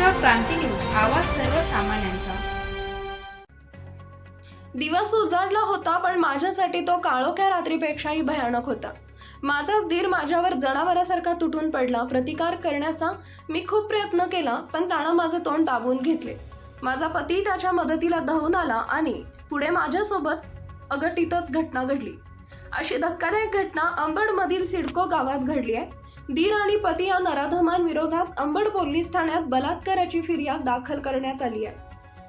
क्रांती news आवाज सर्वसामान्यांचा. दिवस उजाडला होता पण माझ्यासाठी तो काळोख्या रात्रीपेक्षाही भयानक होता. माझाच धीर माझ्यावर जनावरासारखा तुटून पडला. प्रतिकार करण्याचा मी खूप प्रयत्न केला पण त्यानं माझं तोंड दाबून घेतले. माझा पती त्याच्या मदतीला धावून आला आणि पुढे माझ्यासोबत अगटीतच घटना घडली. अशी धक्कादायक घटना अंबडमधील सिडको गावात घडली आहे. दीर आणि पती या नराधमांविरोधात अंबड पोलीस ठाण्यात बलात्काराची फिर्याद दाखल करण्यात आली आहे.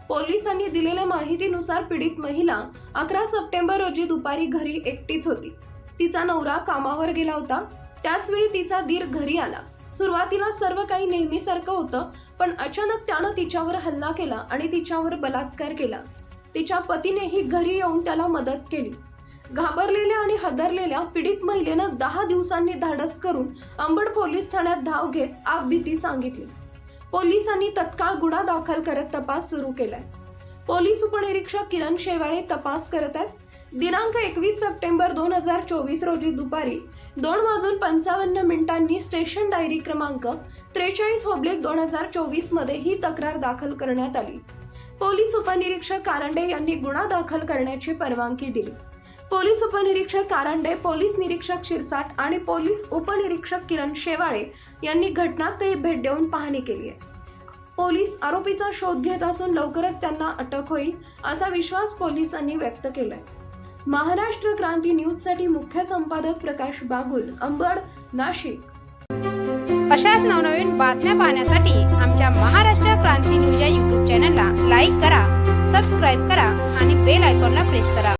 पोलिसांनी दिलेल्या माहितीनुसार पीडित महिला अकरा सप्टेंबर रोजी दुपारी घरी एकटीच होती. तिचा नवरा कामावर गेला होता. त्याचवेळी तिचा दीर घरी आला. सुरुवातीला सर्व काही नेहमीसारखं होतं पण अचानक त्यानं तिच्यावर हल्ला केला आणि तिच्यावर बलात्कार केला. तिच्या पतीनेही घरी येऊन त्याला मदत केली. घाबरलेल्या आणि हदरलेल्या पीडित महिलेनं दहा दिवसांनी धाडस करून अंबड पोलीस ठाण्यात धाव घेत आप भीती सांगितली. पोलिसांनी तत्काळ गुन्हा दाखल करत तपास सुरू केलाय. पोलीस उपनिरीक्षक किरण शेवाळे तपास करत आहेत. दिनांक एकवीस सप्टेंबर दोन हजार चोवीस रोजी दुपारी दोन वाजून पंचावन्न मिनिटांनी स्टेशन डायरी क्रमांक त्रेचाळीस होब्लिक दोन हजार चोवीसमध्ये ही तक्रार दाखल करण्यात आली. पोलीस उपनिरीक्षक कारंडे यांनी गुन्हा दाखल करण्याची परवानगी दिली. पोलीस उपनिरीक्षक कारंडे पोलीस निरीक्षक शिरसाट आणि पोलीस उपनिरीक्षक किरण शेवाळे यांनी घटनास्थळी भेट देऊन पाहणी केली आहे. पोलीस आरोपीचा शोध घेत असून लवकरच त्यांना अटक होईल असा विश्वास पोलिसांनी व्यक्त केलाय. महाराष्ट्र क्रांती न्यूजसाठी मुख्य संपादक प्रकाश बागुल अंबड नाशिक. अशाच नवनवीन बातम्या पाहण्यासाठी आमच्या महाराष्ट्र क्रांती न्यूज या यूट्यूब चॅनलला लाईक करा सबस्क्राईब करा आणि बेल आयकॉनला प्रेस करा.